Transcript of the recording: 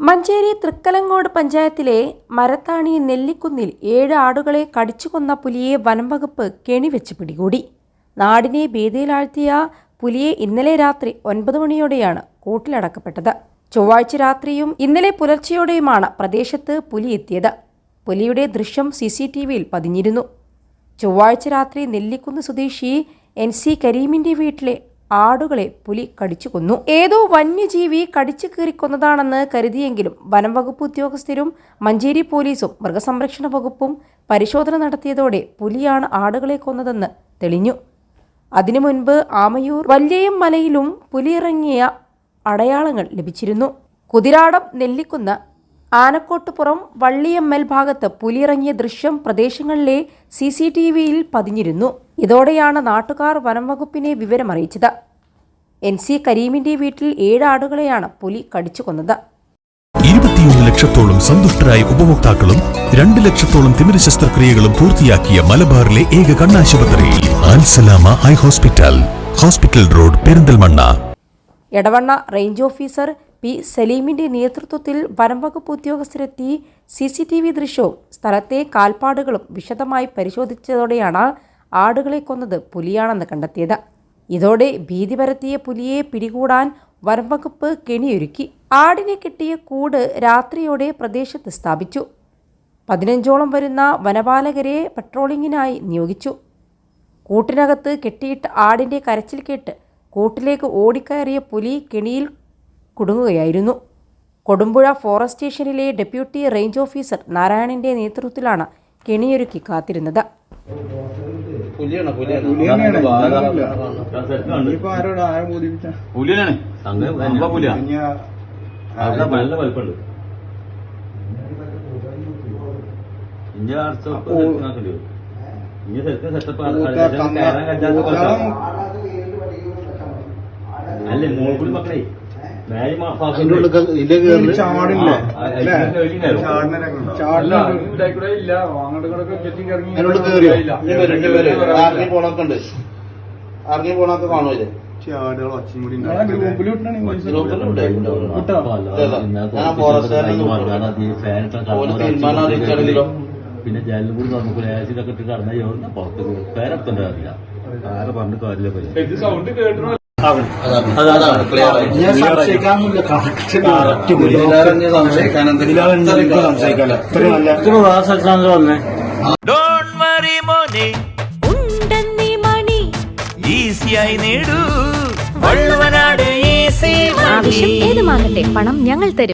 മഞ്ചേരി തൃക്കലങ്ങോട് പഞ്ചായത്തിലെ മരത്താണി നെല്ലിക്കുന്നിൽ ഏഴ് ആടുകളെ കടിച്ചുകൊന്ന പുലിയെ വനംവകുപ്പ് കെണിവെച്ച് പിടികൂടി. നാടിനെ ഭീതിയിലാഴ്ത്തിയ പുലിയെ ഇന്നലെ രാത്രി ഒൻപത് മണിയോടെയാണ് കൂട്ടിലടക്കപ്പെട്ടത്. ചൊവ്വാഴ്ച രാത്രിയും ഇന്നലെ പുലർച്ചെയോടെയുമാണ് പ്രദേശത്ത് പുലി എത്തിയത്. പുലിയുടെ ദൃശ്യം സി സി ടി വിയിൽ പതിഞ്ഞിരുന്നു. ചൊവ്വാഴ്ച രാത്രി നെല്ലിക്കുന്ന് സ്വദേശി എൻ സി കരീമിന്റെ വീട്ടിലെ ആടുകളെ പുലി കടിച്ചു കൊന്നു. ഏതോ വന്യജീവി കടിച്ചു കീറി കൊന്നതാണെന്ന് കരുതിയെങ്കിലും വനം വകുപ്പ് ഉദ്യോഗസ്ഥരും മഞ്ചേരി പോലീസും മൃഗസംരക്ഷണ വകുപ്പും പരിശോധന നടത്തിയതോടെ പുലിയാണ് ആടുകളെ കൊന്നതെന്ന് തെളിഞ്ഞു. അതിനു മുൻപ് ആമയൂർ വല്യയം മലയിലും പുലിയിറങ്ങിയ അടയാളങ്ങൾ ലഭിച്ചിരുന്നു. കുതിരാടം നെല്ലിക്കുന്ന ആനക്കോട്ടുപുറം വള്ളിയമ്മൽ ഭാഗത്ത് പുലിയിറങ്ങിയ ദൃശ്യം പ്രദേശങ്ങളിലെ സി സി ടി വിയിൽ പതിഞ്ഞിരുന്നു. ഇതോടെയാണ് നാട്ടുകാർ വനം വകുപ്പിനെ വിവരമറിയിച്ചത്. എൻ സി കരീമിന്റെ വീട്ടിൽ ഏഴ് ആടുകളെയാണ് പുലി കടിച്ചു കൊന്നത്. ഇരുപത്തിയൊന്ന് ലക്ഷത്തോളം സന്തുഷ്ടരായ ഉപഭോക്താക്കളും രണ്ട് ലക്ഷത്തോളം തിമിര ശസ്ത്രക്രിയകളും പൂർത്തിയാക്കിയ മലബാറിലെ ഏക കണ്ണാശുപത്രിയിൽ Alsalama eye hospital hospital road Perinthalmanna. Edavanna range officer P സലീമിന്റെ നേതൃത്വത്തിൽ വനംവകുപ്പ് ഉദ്യോഗസ്ഥരെത്തി സി സി ടി വി ദൃശ്യവും സ്ഥലത്തെ കാൽപ്പാടുകളും വിശദമായി പരിശോധിച്ചതോടെയാണ് ആടുകളെ കൊന്നത് പുലിയാണെന്ന് കണ്ടെത്തിയത്. ഇതോടെ ഭീതി പരത്തിയ പുലിയെ പിടികൂടാൻ വനംവകുപ്പ് കെണിയൊരുക്കി. ആടിനെ കിട്ടിയ കൂട് രാത്രിയോടെ പ്രദേശത്ത് സ്ഥാപിച്ചു. പതിനഞ്ചോളം വരുന്ന വനപാലകരെ പട്രോളിങ്ങിനായി നിയോഗിച്ചു. കൂട്ടിനകത്ത് കെട്ടിയിട്ട് ആടിന്റെ കരച്ചിൽ കേട്ട് കൂട്ടിലേക്ക് ഓടിക്കയറിയ പുലി കെണിയിൽ കുടുങ്ങുകയായിരുന്നു. കൊടുമ്പുഴ ഫോറസ്റ്റ് സ്റ്റേഷനിലെ ഡെപ്യൂട്ടി റേഞ്ച് ഓഫീസർ നാരായണന്റെ നേതൃത്വത്തിലാണ് കെണിയൊരുക്കി കാത്തിരുന്നത്. പുലിയാണ് പുലിയാണ്. മക്കളെ പുലിയാണ്. നല്ല അല്ലേ അടുത്ത സെറ്റാക്കണ്ടി അല്ലേ കേറിയോ? ഇനി വരും ഇനി വരും ഇറങ്ങി. പോണൊക്കെ ഉണ്ട്. ഇറങ്ങി പോണൊക്കെ ചാടുകൾ ഒച്ചയും കൂടി നിങ്ങളെ ഗ്രൂപ്പിൽ വിട്ടാണ് പിന്നെ ജനലും കൂടി നമുക്ക് ലേശിലൊക്കെ ഇട്ട് കടന്ന ചോറിന് പുറത്ത് പേരത്തിന്റെ അറിയില്ല ആരെ പറഞ്ഞിട്ട് കാര്യമില്ല. പോയി ഇത് സൗണ്ട് കേട്ടു അതാണ്. മാങ്ങട്ടെ ആയി. ഇതിലേറെ സംശയിക്കാൻ വന്നേ. ഡോണ്ട് വറി മോനെ. ഉണ്ടെന്നീ മണി. ഈസിയായി നേടൂ. വള്ളുവനാട് ഈസി ആവശ്യം ഏതുമാകട്ടെ പണം ഞങ്ങൾ തരും.